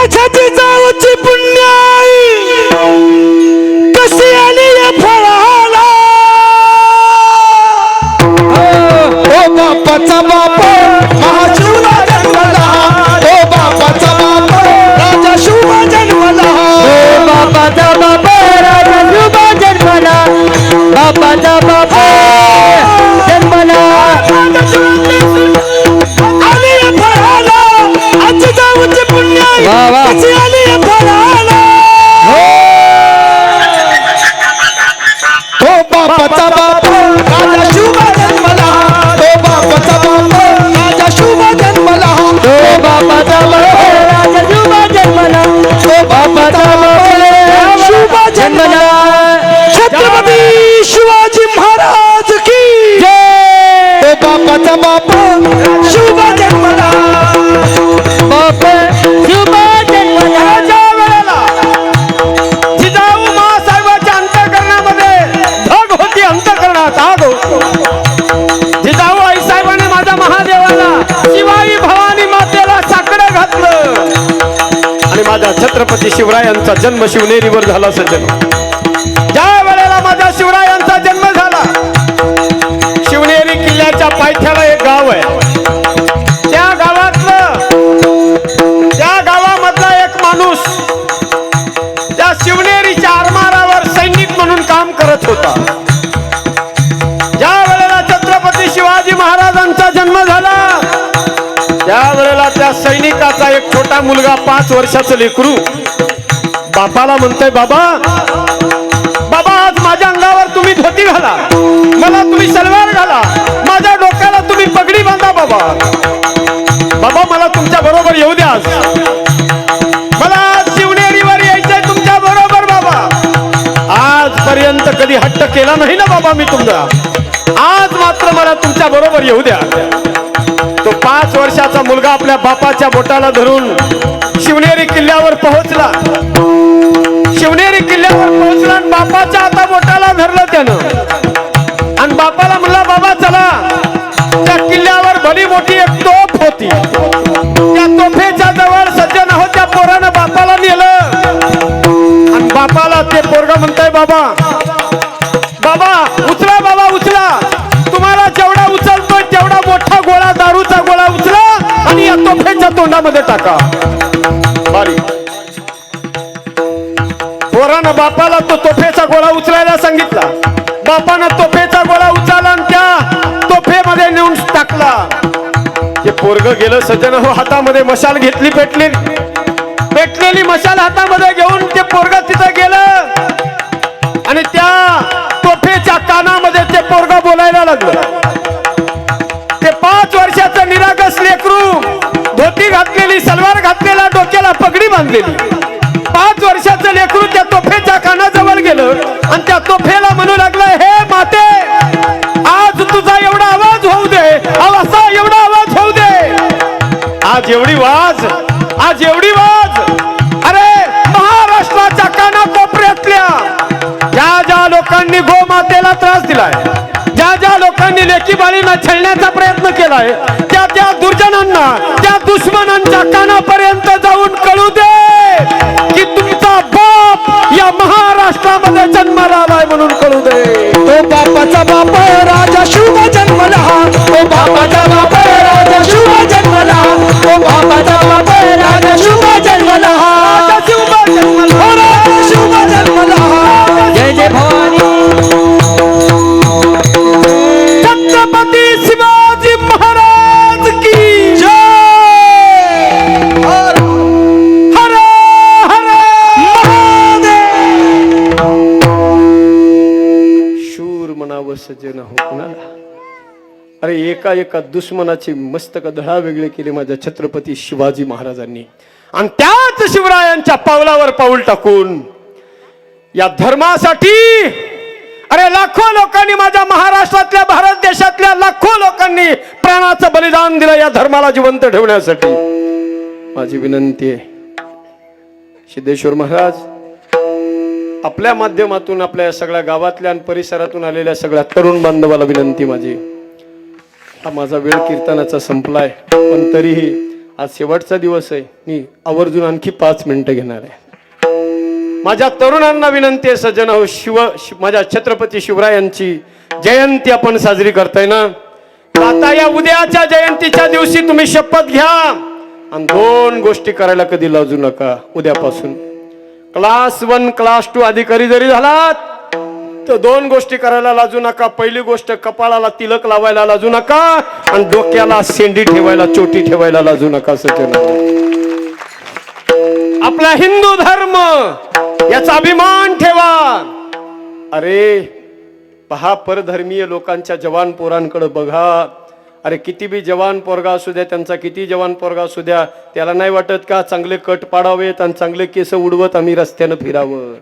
全前对走 शिवरायांचा जन्म शिवनेरीवर झाला सज्जन. त्या सैनिकाचा एक छोटा मुलगा पाच वर्षाचं लेकरू. बापाला म्हणतोय बाबा बाबा आज माझ्या अंगावर तुम्ही धोती घाला. मला तुम्ही सलवार घाला. माझ्या डोक्याला तुम्ही पगडी बांधा बाबा. बाबा मला तुमच्या बरोबर येऊ द्या आज. मला आज शिवनेरीवर यायचंय तुमच्या बरोबर बाबा. आजपर्यंत कधी हट्ट केला नाही ना बाबा मी तुमचा. आज मात्र मला तुमच्या बरोबर येऊ द्या. तो पाच वर्षाचा मुलगा आपल्या बापाच्या बोटाला धरून शिवनेरी किल्ल्यावर पोहोचला. शिवनेरी किल्ल्यावर पोहोचला आणि बापाच्या आता बोटाला धरलं त्यानं. आणि बापाला म्हणला बाबा चला. त्या किल्ल्यावर भली मोठी एक तोफ होती. त्या तोफेच्या जवळ सज्जन आहोत त्या पोरानं बापाला नेलं. आणि बापाला ते पोरग म्हणताय बाबा तोंडामध्ये टाका. पोरानं बापाला तो तोफेचा गोळा उचलायला सांगितला. बापानं तोफेचा गोळा उचलला आणि त्या तोफेमध्ये नेऊन टाकला. ते पोरग गेलं सज्जन हो हातामध्ये मशाल घेतली पेटली. पेटलेली मशाल हातामध्ये घेऊन ते पोरग तिथं गेलं. आणि त्या तोफेच्या कानामध्ये ते पोरग बोलायला लागलं. डोक्याला बांधलेली. पाच वर्षाचं लेकरू त्या तोफेच्या कानाजवळ गेलं आणि त्या तोफेला म्हणू लागलं हे माते आज तुझा एवढा आवाज होऊ दे असा एवढा आवाज होऊ दे. आज एवढी वाज आज एवढी वाज. अरे महाराष्ट्राच्या काना कोपऱ्यातल्या ज्या ज्या लोकांनी गोमातेला त्रास दिलाय ज्या ज्या लोकांनी लेकी बाळींना छळण्याचा प्रयत्न केलाय त्या त्या दुर्जनांना त्या दुश्मनांच्या कानापर्यंत जन्माला आलाय म्हणून कळू दे. तो बापाचा बाप राजा शुभ जन्मला. तो बापाचा सज्जन हो कुणाला? अरे एका एका दुश्मनाची मस्तक धडा वेगळे केले माझ्या छत्रपती शिवाजी महाराजांनी. आणि त्याच शिवरायांच्या पावलावर पाऊल टाकून या धर्मासाठी अरे लाखो लोकांनी माझ्या महाराष्ट्रातल्या भारत देशातल्या लाखो लोकांनी प्राणाचं बलिदान दिलं या धर्माला जिवंत ठेवण्यासाठी. माझी विनंती आहे सिद्धेश्वर महाराज आपल्या माध्यमातून आपल्या सगळ्या गावातल्या आणि परिसरातून आलेल्या सगळ्या तरुण बांधवाला विनंती माझी. हा माझा वेळ कीर्तनाचा संपलाय पण तरीही आज शेवटचा दिवस आहे. मी आवर्जून आणखी पाच मिनिटं घेणार आहे. माझ्या तरुणांना विनंती आहे सज्जन हो शिव शि- माझ्या छत्रपती शिवरायांची जयंती आपण साजरी करताय ना? आता या उद्याच्या जयंतीच्या दिवशी तुम्ही शपथ घ्या. आणि दोन गोष्टी करायला कधी लाजू नका उद्यापासून. क्लास वन क्लास टू अधिकारी जरी झालात तर दोन गोष्टी करायला लाजू नका. पहिली गोष्ट कपाळाला तिलक लावायला लाजू नका आणि डोक्याला सेंडी ठेवायला चोटी ठेवायला लाजू नका सज्जन आपला हिंदू धर्म याचा अभिमान ठेवा. अरे पहा परधर्मीय लोकांच्या जवान पोरांकडे बघा. अरे किती बी जवान पोरगा असू द्या त्यांचा किती जवान पोरगा असू द्या त्याला नाही वाटत का चांगले कट पाडावेत आणि चांगले केस उडवत आम्ही रस्त्यानं फिरावं.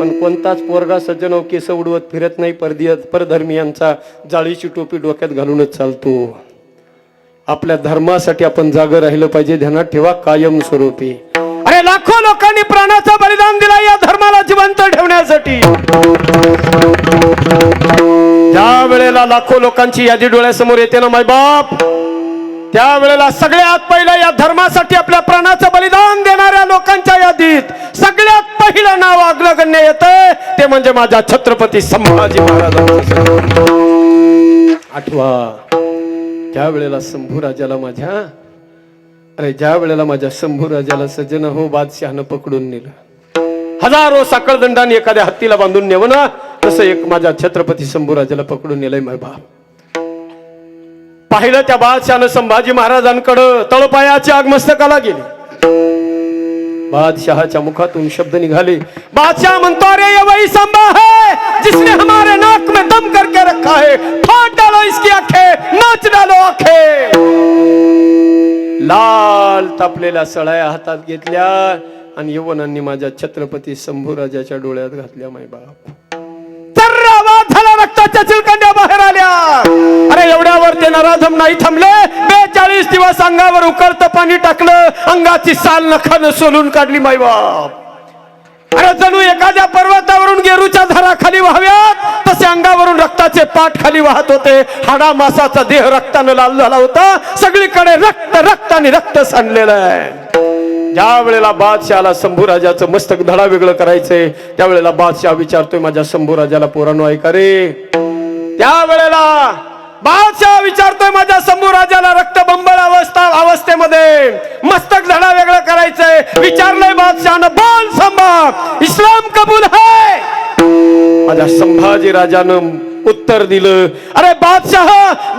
पण कोणताच पोरगा सज्जन हो केस उडवत फिरत नाही परदीय परधर्मीयांचा जाळीची टोपी डोक्यात घालूनच चालतो. आपल्या धर्मासाठी आपण जागं राहिलं पाहिजे ध्यानात ठेवा कायम स्वरूपी. अरे लाखो लोकांनी प्राणाचं बलिदान दिला या धर्माला जिवंत ठेवण्यासाठी. ज्या वेळेला लाखो लोकांची यादी डोळ्यासमोर येते ना माय बाप त्या वेळेला सगळ्यात पहिलं या धर्मासाठी आपल्या प्राणाचं बलिदान देणाऱ्या लोकांच्या यादीत सगळ्यात पहिलं नाव अग्रगण्य येतं ते म्हणजे माझ्या छत्रपती संभाजी महाराज आठवा. त्यावेळेला शंभू राजाला माझ्या अरे ज्या वेळेला माझ्या शंभू राजाला सज्जन हो बादशहानं पकडून नेलं. हजारो साखळदंडाने एखाद्या हत्तीला बांधून नेव ना तसं एक माझ्या छत्रपती शंभूराजाला पकडून नेलंय माय बाप. पाहिलं त्या बादशहानं संभाजी महाराजांकडं तळपायाची आगमस्तकाला गेली. बादशहाच्या मुखातून शब्द निघाले. बादशाह म्हणतो अरे ये वही संभा है जिसने हमारे नाक में दम करके रखा है। फाट डालो इसकी आखे नाच डालो आखे. लाल तापलेल्या सळाया हातात घेतल्या आणि यवनांनी माझ्या छत्रपती शंभूराजाच्या डोळ्यात घातल्या माय बाप. सर्र आवाज झाला रक्ताच्या चिलकंड्या बाहेर आल्या. अरे एवढ्यावर ते नराधम नाही थांबले. बेचाळीस दिवस अंगावर उकळतं पाणी टाकलं. अंगाची साल नखानं सोलून काढली माय बाप अरे जणू एखाद्या पर्वतावरून गेरूच्या धारा व्हाव्या. व्हाव्यात अंगावरून रक्ताचे पाठ खाली वाहत होते. हाडा मासाचा देह रक्तानं लाल झाला होता. सगळीकडे रक्त रक्त आणि रक्त सांडलेलं आहे. ज्या वेळेला बादशहाला शंभू राजाचं मस्तक धडा वेगळं करायचंय त्यावेळेला बादशाह विचारतोय माझ्या शंभू राजाला पोरानो ऐका रे. त्यावेळेला बादशाह विचारतोय माझ्या शंभू राजाला रक्त बंबळ अवस्था अवस्थेमध्ये मस्तक धडा वेगळं करायचंय. विचारलंय बादशहानं बोल संभा इस्लाम कबूल है. माझ्या संभाजी राजानं उत्तर दिलं. अरे बादशाह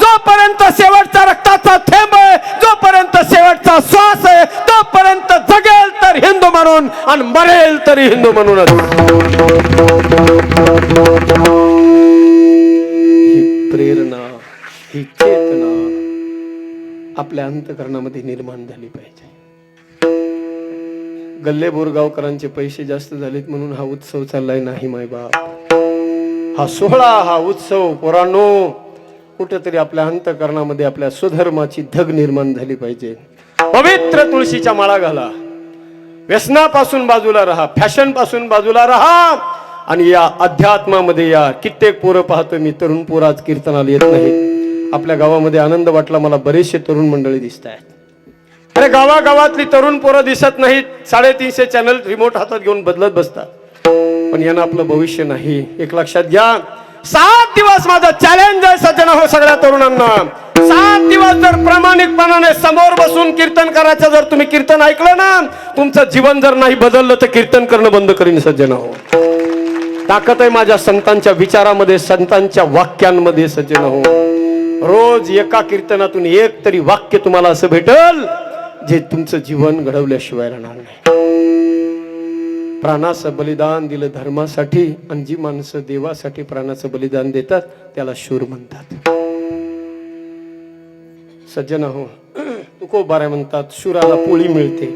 जोपर्यंत शेवटचा रक्ताचा थेंब आहे जोपर्यंत शेवटचा श्वास आहे तोपर्यंत जगेल तर हिंदू म्हणून आणि मरेल तरी हिंदू म्हणूनच. ही प्रेरणा ही चेतना आपल्या अंतकरणामध्ये निर्माण झाली पाहिजे. गल्ले बोरगावकरांचे पैसे जास्त झालेत म्हणून हा उत्सव चाललाय नाही माय बाप. हा सोहळा हा उत्सव पोरांनो कुठेतरी आपल्या अंतकरणामध्ये आपल्या स्वधर्माची धग निर्माण झाली पाहिजे. पवित्र तुळशीच्या माळा घाला. व्यसनापासून बाजूला राहा फॅशनपासून बाजूला राहा. आणि या अध्यात्मामध्ये या कित्येक पोरं पाहतोय मी तरुण पोरं आज कीर्तनाला येत नाही आपल्या गावामध्ये आनंद वाटला मला बरेचसे तरुण मंडळी दिसत आहेत अरे गावागावातली तरुण पोरं दिसत नाहीत. साडेतीनशे चॅनल रिमोट हातात घेऊन बदलत बसतात. पण यांना आपलं भविष्य नाही. एक लक्षात घ्या. सात दिवस माझा चॅलेंज आहे सज्जना हो सगळ्या तरुणांना. सात दिवस जर प्रामाणिकपणाने समोर बसून कीर्तन करायचं जर तुम्ही कीर्तन ऐकलं ना तुमचं जीवन जर नाही बदललं तर कीर्तन करणं बंद करीन सज्जन हो. ताकद आहे माझ्या संतांच्या विचारामध्ये संतांच्या वाक्यांमध्ये सज्जन हो. रोज एका कीर्तनातून एक तरी वाक्य तुम्हाला असं भेटल. जे तुमचं जीवन घडवल्याशिवाय राहणार नाही. प्राणाचं बलिदान दिलं धर्मासाठी आणि जी माणसं देवासाठी प्राणाचं बलिदान देतात त्याला शूर म्हणतात. सज्जन हो तुकोबारा म्हणतात शूराला पोळी मिळते.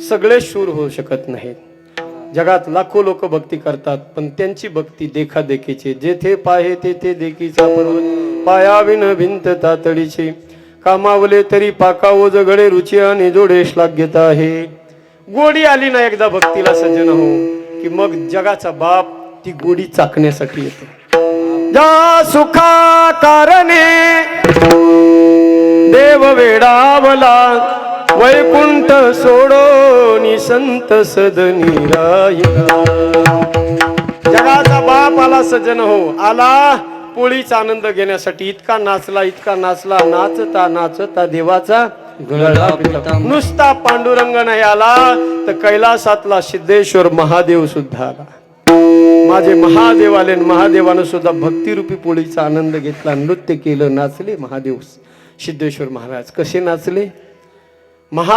सगळे शूर होऊ शकत नाहीत. जगात लाखो लोक भक्ती करतात पण त्यांची भक्ती देखादेखीची. जेथे पाहे तेथे देखीचा पर्वत पायाविन भिंत तातडीची. कामावले तरी पाकावो जगडे रुची आणि जोडे घेत आहे. गोडी आली ना एकदा भक्तीला सज्जन हो की मग जगाचा बाप ती गोडी चाकण्यासाठी येतो. जा सुखा कारणे देव वेडावला वैकुंठ सोडो संत सदनी राहिला जगाचा बाप आला सज्जन हो आला पोळीचा आनंद घेण्यासाठी इतका नाचला इतका नाचला नाचता नाचता देवाचा नुसता पांडुरंग नाही आला तर कैलासातला सिद्धेश्वर महादेव सुद्धा आला. माझे महादेव आले महादेवानं सुद्धा भक्तिरूपी पोळीचा आनंद घेतला नृत्य केलं नाचले महादेव सिद्धेश्वर महाराज. कसे नाचले? महा